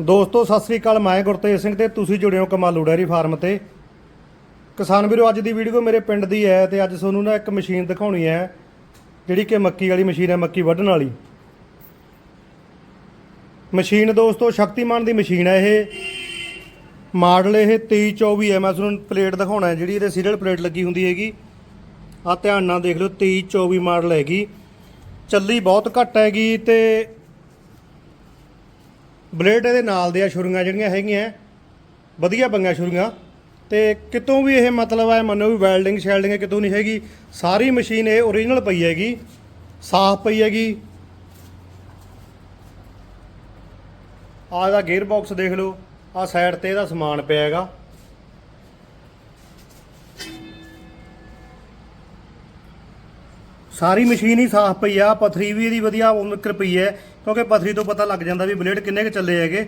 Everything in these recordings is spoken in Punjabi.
ਦੋਸਤੋ, ਸਤਿ ਸ੍ਰੀ ਅਕਾਲ। ਮੈਂ ਗੁਰਤੇਜ ਸਿੰਘ ਤੇ ਤੁਸੀਂ ਜੁੜੇ ਹੋ ਕਮਾਲੂ ਡੈਰੀ ਫਾਰਮ ਤੇ। ਕਿਸਾਨ ਵੀਰੋ, ਅੱਜ ਦੀ ਵੀਡੀਓ ਮੇਰੇ ਪਿੰਡ ਦੀ ਹੈ ਤੇ ਅੱਜ ਤੁਹਾਨੂੰ ਨਾ ਇੱਕ ਮਸ਼ੀਨ ਦਿਖਾਉਣੀ ਹੈ, ਜਿਹੜੀ ਕਿ ਮੱਕੀ ਵਾਲੀ ਮਸ਼ੀਨ ਹੈ, ਮੱਕੀ ਵੱਢਣ ਵਾਲੀ। ਮਸ਼ੀਨ ਦੋਸਤੋ, ਸ਼ਕਤੀਮਾਨ ਦੀ ਮਸ਼ੀਨ ਹੈ ਇਹ। ਮਾਡਲ ਇਹ 2324 ਹੈ ਮੈਂ ਤੁਹਾਨੂੰ ਪਲੇਟ ਦਿਖਾਉਣਾ ਜਿਹੜੀ ਇਹਦੇ ਸੀਰੀਅਲ ਪਲੇਟ ਲੱਗੀ ਹੁੰਦੀ ਹੈਗੀ। ਆ ਧਿਆਨ ਨਾਲ ਦੇਖ ਲਓ 2324 ਮਾਡਲ ਹੈਗੀ। ਚੱਲੀ ਬਹੁਤ ਘੱਟ ਹੈਗੀ ਤੇ ਬਲੇਡ ਇਹਦੇ ਨਾਲ ਦੇ ਆ, ਛੁਰੀਆਂ ਜਿਹੜੀਆਂ ਹੈਗੀਆਂ, ਵਧੀਆ ਬੰਗੀਆਂ ਛੁਰੀਆਂ। ਤੇ ਕਿਤੋਂ ਵੀ ਇਹ ਮਤਲਬ ਹੈ ਮੰਨੋ ਵੀ ਵੈਲਡਿੰਗ, ਸ਼ੈਲਡਿੰਗ ਕਿਤੋਂ ਨਹੀਂ ਹੈਗੀ। ਸਾਰੀ ਮਸ਼ੀਨ ਇਹ ਓਰੀਜਨਲ ਪਈ ਹੈਗੀ, ਸਾਫ਼ ਪਈ ਹੈਗੀ। ਆਹ ਇਹਦਾ ਗੇਅਰ ਬਾਕਸ ਦੇਖ ਲਓ, ਆਹ ਸਾਈਡ ਤੇ ਇਹਦਾ ਸਮਾਨ ਪਿਆ ਹੈਗਾ। ਸਾਰੀ ਮਸ਼ੀਨ ਹੀ ਸਾਫ਼ ਪਈ ਆ, ਪਥਰੀ ਵੀ ਇਹਦੀ ਵਧੀਆ ਨਿਕਲ ਪਈ ਹੈ, ਕਿਉਂਕਿ ਪਥਰੀ ਤੋਂ ਪਤਾ ਲੱਗ ਜਾਂਦਾ ਵੀ ਬਲੇਡ ਕਿੰਨੇ ਕੁ ਚੱਲੇ ਹੈਗੇ।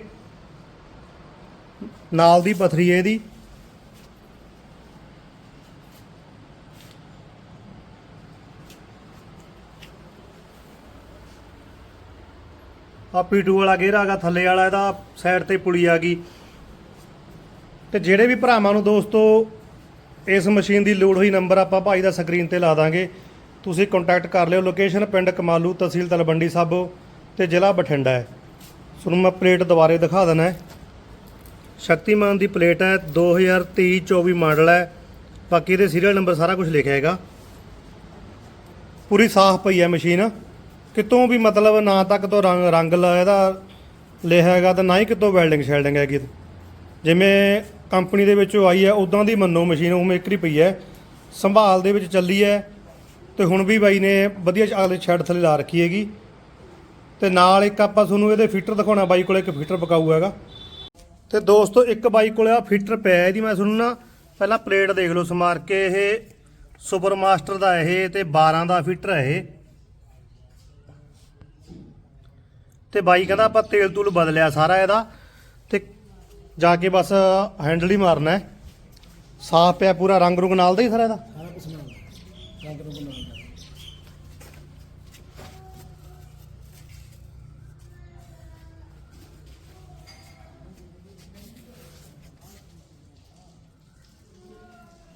ਨਾਲ ਦੀ ਪਥਰੀ ਹੈ ਇਹਦੀ। ਆ P2 ਵਾਲਾ ਗੇਅਰ ਆਗਾ ਥੱਲੇ ਵਾਲਾ ਇਹਦਾ ਸਾਈਡ ਤੇ ਪੁਲੀ ਆ ਗਈ। ਤੇ ਜਿਹੜੇ ਵੀ ਭਰਾਵਾਂ ਨੂੰ ਦੋਸਤੋ, ਇਸ ਮਸ਼ੀਨ ਦੀ ਲੋੜ ਹੋਈ ਨੰਬਰ ਆਪਾਂ ਭਾਈ ਦਾ ਸਕਰੀਨ ਤੇ ਲਾ ਦਾਂਗੇ। ਤੁਸੀਂ ਕੰਟੈਕਟ ਕਰ ਲਿਓ ਲੋਕੇਸ਼ਨ ਪਿੰਡ ਕਮਾਲੂ ਤਹਿਸੀਲ ਤਲਵੰਡੀ ਸਾਬੋ ਤੇ ਜ਼ਿਲ੍ਹਾ ਬਠਿੰਡਾ ਹੈ। ਤੁਹਾਨੂੰ ਮੈਂ ਪਲੇਟ ਦੁਬਾਰੇ ਦਿਖਾ ਦੇਣਾ ਹੈ। ਸ਼ਕਤੀਮਾਨ ਦੀ ਪਲੇਟ ਹੈ 2023-24 ਮਾਡਲ ਹੈ। ਬਾਕੀ ਇਹਦੇ ਸੀਰੀਅਲ ਨੰਬਰ ਸਾਰਾ ਕੁਝ ਲਿਖਿਆ ਹੈਗਾ। ਪੂਰੀ ਸਾਫ਼ ਪਈ ਹੈ ਮਸ਼ੀਨ ਕਿਤੋਂ ਵੀ ਮਤਲਬ ਨਾ ਤੱਕ ਤੋਂ ਰੰਗ ਰੰਗ ਲਾ ਇਹਦਾ ਲਿਖਿਆ ਹੈਗਾ ਤੇ ਨਾ ਹੀ ਕਿਤੋਂ ਵੈਲਡਿੰਗ ਸ਼ੈਲਡਿੰਗ ਹੈਗੀ ਜਿਵੇਂ ਕੰਪਨੀ ਦੇ ਵਿੱਚੋਂ ਆਈ ਹੈ ਉਦਾਂ ਦੀ ਮੰਨੋ ਮਸ਼ੀਨ ਉਹ ਮੇਕਰੀ ਪਈ ਹੈ। ਸੰਭਾਲ ਦੇ ਵਿੱਚ ਚੱਲੀ ਹੈ। ਤੇ ਹੁਣ ਵੀ ਬਾਈ ਨੇ ਵਧੀਆ ਅਗਲੇ ਛੱਡ ਥੱਲੇ ਲਾ ਰੱਖੀ ਹੈਗੀ। ਤੇ ਨਾਲ ਇੱਕ ਆਪਾਂ ਤੁਹਾਨੂੰ ਇਹਦੇ ਫੀਟਰ ਦਿਖਾਉਣਾ, ਬਾਈ ਕੋਲੇ ਇੱਕ ਫੀਟਰ ਪਕਾਊ ਹੈਗਾ। ਤੇ ਦੋਸਤੋ, ਇੱਕ ਬਾਈ ਕੋਲੇ ਆ ਫੀਟਰ ਪਿਆ ਇਹਦੀ, ਮੈਂ ਤੁਹਾਨੂੰ ਨਾ ਪਹਿਲਾਂ ਪਲੇਟ ਦੇਖ ਲਓ ਸਮਾਰ ਕੇ, ਇਹ ਸੁਪਰ ਮਾਸਟਰ ਦਾ ਇਹ ਤੇ 12 ਦਾ ਫੀਟਰ ਹੈ ਇਹ। ਤੇ ਬਾਈ ਕਹਿੰਦਾ ਆਪਾਂ ਤੇਲ ਤੂਲ ਬਦਲਿਆ ਸਾਰਾ ਇਹਦਾ, ਤੇ ਜਾ ਕੇ ਬਸ ਹੈਂਡਲ ਹੀ ਮਾਰਨਾ ਹੈ। ਸਾਫ਼ ਪਿਆ ਪੂਰਾ ਰੰਗ ਰੁੰਗ ਨਾਲ ਦਾ ਹੀ ਸਾਰਾ ਇਹਦਾ।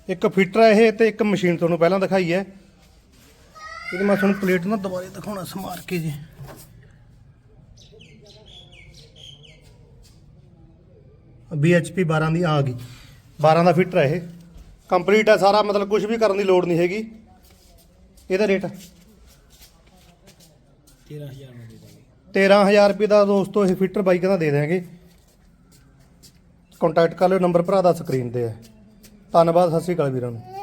ਇੱਕ ਫੀਟਰ ਹੈ ਇਹ ਤੇ ਇੱਕ ਮਸ਼ੀਨ ਤੁਹਾਨੂੰ ਪਹਿਲਾਂ ਦਿਖਾਈ ਹੈ। ਇਹਦੀ ਮੈਂ ਤੁਹਾਨੂੰ ਪਲੇਟ ਨਾ ਦੁਬਾਰੇ ਦਿਖਾਉਣਾ ਸਮਾਰ ਕੇ ਜੀ। BHP 12 ਦੀ ਆ ਗਈ। 12 ਦਾ ਫੀਟਰ ਹੈ ਇਹ। ਕੰਪਲੀਟ ਹੈ ਸਾਰਾ ਮਤਲਬ ਕੁਝ ਵੀ ਕਰਨ ਦੀ ਲੋੜ ਨਹੀਂ ਹੈਗੀ। ਇਹਦਾ ਰੇਟ? 13000 ਨੂੰ ਦੇ ਦਾਂਗੇ 13000 ਰੁਪਏ ਦਾ ਦੋਸਤੋ ਇਹ ਫੀਟਰ ਬਾਈ ਕਹਿੰਦਾ ਦੇ ਦੇਵਾਂਗੇ ਕੰਟੈਕਟ ਕਰ ਲਿਓ ਨੰਬਰ ਭਰਾ ਦਾ ਸਕਰੀਨ ਤੇ ਹੈ। ਧੰਨਵਾਦ ਸਤਿ ਸ਼੍ਰੀ ਅਕਾਲ ਵੀਰਾਂ ਨੂੰ।